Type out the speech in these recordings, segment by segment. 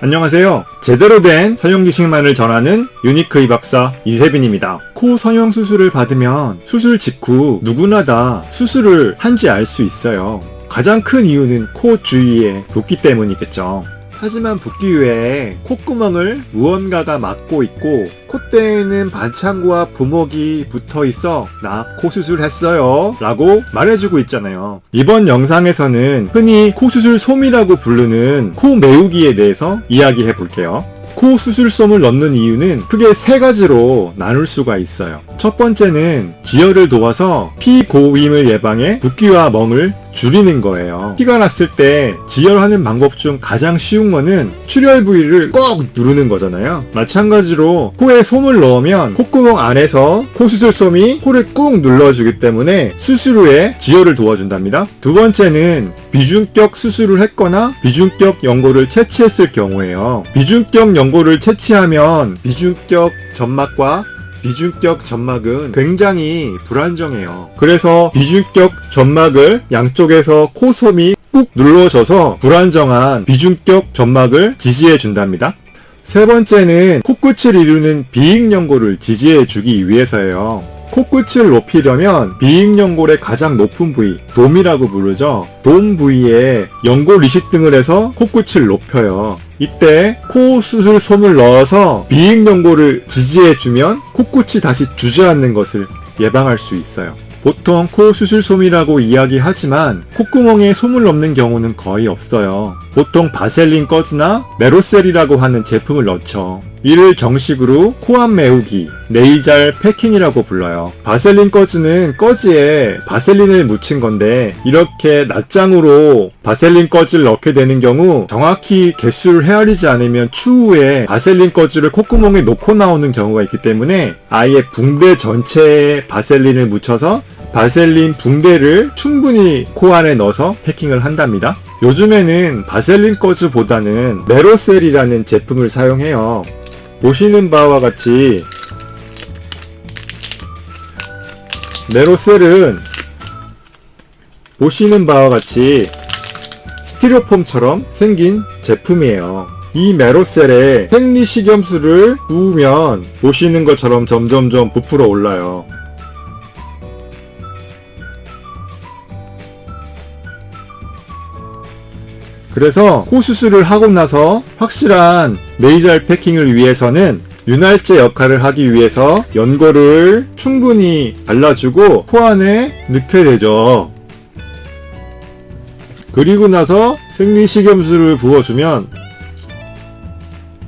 안녕하세요. 제대로 된 성형 지식만을 전하는 유니크 이 박사 이세빈입니다. 코 성형 수술을 받으면 수술 직후 누구나 다 수술을 한지 알 수 있어요. 가장 큰 이유는 코 주위에 붓기 때문이겠죠. 하지만 붓기 외에 콧구멍을 무언가가 막고 있고 콧대에는 반창고와 부목이 붙어 있어 나 코 수술했어요 라고 말해주고 있잖아요. 이번 영상에서는 흔히 코 수술 솜이라고 부르는 코 메우기에 대해서 이야기해 볼게요. 코 수술솜을 넣는 이유는 크게 세 가지로 나눌 수가 있어요. 첫 번째는 지혈을 도와서 피 고임을 예방해 붓기와 멍을 줄이는 거예요. 피가 났을 때 지혈하는 방법 중 가장 쉬운 거는 출혈 부위를 꼭 누르는 거잖아요. 마찬가지로 코에 솜을 넣으면 콧구멍 안에서 코 수술 솜이 코를 꾹 눌러주기 때문에 수술 후에 지혈을 도와준답니다. 두 번째는 비중격 수술을 했거나 비중격 연고를 채취했을 경우에요. 비중격 연고를 채취하면 비중격 점막과 비중격 점막은 굉장히 불안정해요. 그래서 비중격 점막을 양쪽에서 코솜이 꾹 눌러져서 불안정한 비중격 점막을 지지해 준답니다. 세 번째는 코끝을 이루는 비익 연골을 지지해 주기 위해서예요. 코끝을 높이려면 비익 연골의 가장 높은 부위, 돔이라고 부르죠. 돔 부위에 연골 이식 등을 해서 코끝을 높여요. 이때 코 수술 솜을 넣어서 비익 연골을 지지해주면 코끝이 다시 주저앉는 것을 예방할 수 있어요. 보통 코 수술 솜이라고 이야기하지만 콧구멍에 솜을 넣는 경우는 거의 없어요. 보통 바셀린 꺼즈나 메로셀이라고 하는 제품을 넣죠. 이를 정식으로 코안 메우기, 네이잘 패킹이라고 불러요. 바셀린 꺼즈는 꺼즈에 바셀린을 묻힌 건데 이렇게 낱장으로 바셀린 꺼즈를 넣게 되는 경우 정확히 개수를 헤아리지 않으면 추후에 바셀린 꺼즈를 콧구멍에 놓고 나오는 경우가 있기 때문에 아예 붕대 전체에 바셀린을 묻혀서 바셀린 붕대를 충분히 코 안에 넣어서 패킹을 한답니다. 요즘에는 바셀린 꺼즈보다는 메로셀이라는 제품을 사용해요. 보시는 바와 같이 메로셀은 보시는 바와 같이 스티로폼처럼 생긴 제품이에요. 이 메로셀에 생리식염수를 부으면 보시는 것처럼 점점점 부풀어 올라요. 그래서 코 수술을 하고 나서 확실한 네이잘 패킹을 위해서는 윤활제 역할을 하기 위해서 연고를 충분히 발라주고 코 안에 넣게 되죠. 그리고 나서 생리식염수를 부어주면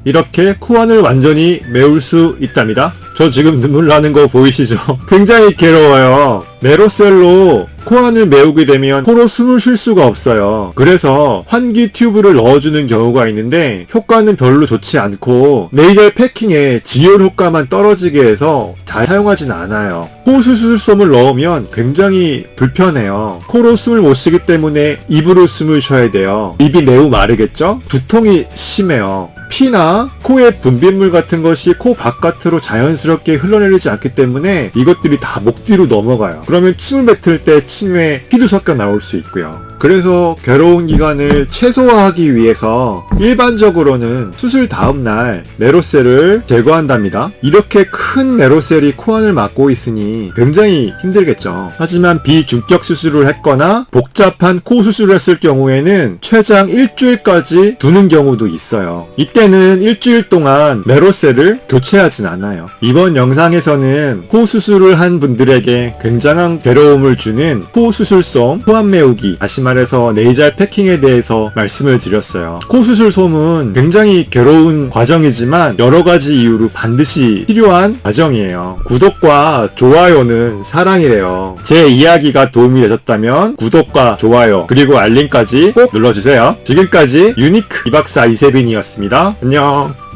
이렇게 코 안을 완전히 메울 수 있답니다. 저 지금 눈물 나는 거 보이시죠? 굉장히 괴로워요. 메로셀로 코 안을 메우게 되면 코로 숨을 쉴 수가 없어요. 그래서 환기 튜브를 넣어주는 경우가 있는데 효과는 별로 좋지 않고 네이절 패킹에 지혈 효과만 떨어지게 해서 잘 사용하진 않아요. 코 수술솜을 넣으면 굉장히 불편해요. 코로 숨을 못 쉬기 때문에 입으로 숨을 쉬어야 돼요. 입이 매우 마르겠죠? 두통이 심해요. 피나 코의 분비물 같은 것이 코 바깥으로 자연스럽게 흘러내리지 않기 때문에 이것들이 다 목 뒤로 넘어가요. 그러면 침을 뱉을 때 침에 피도 섞여 나올 수 있고요. 그래서 괴로운 기간을 최소화하기 위해서 일반적으로는 수술 다음날 메로셀을 제거한답니다. 이렇게 큰 메로셀이 코안을 막고 있으니 굉장히 힘들겠죠. 하지만 비중격 수술을 했거나 복잡한 코 수술을 했을 경우에는 최장 일주일까지 두는 경우도 있어요. 이때는 일주일 동안 메로셀을 교체하진 않아요. 이번 영상에서는 코 수술을 한 분들에게 굉장한 괴로움을 주는 코 수술솜, 코안 메우기, 다시 말 해서 네이잘 패킹에 대해서 말씀을 드렸어요. 코 수술 솜은 굉장히 괴로운 과정이지만 여러 가지 이유로 반드시 필요한 과정이에요. 구독과 좋아요는 사랑이래요. 제 이야기가 도움이 되셨다면 구독과 좋아요 그리고 알림까지 꼭 눌러주세요. 지금까지 유니크 이박사 이세빈이었습니다. 안녕.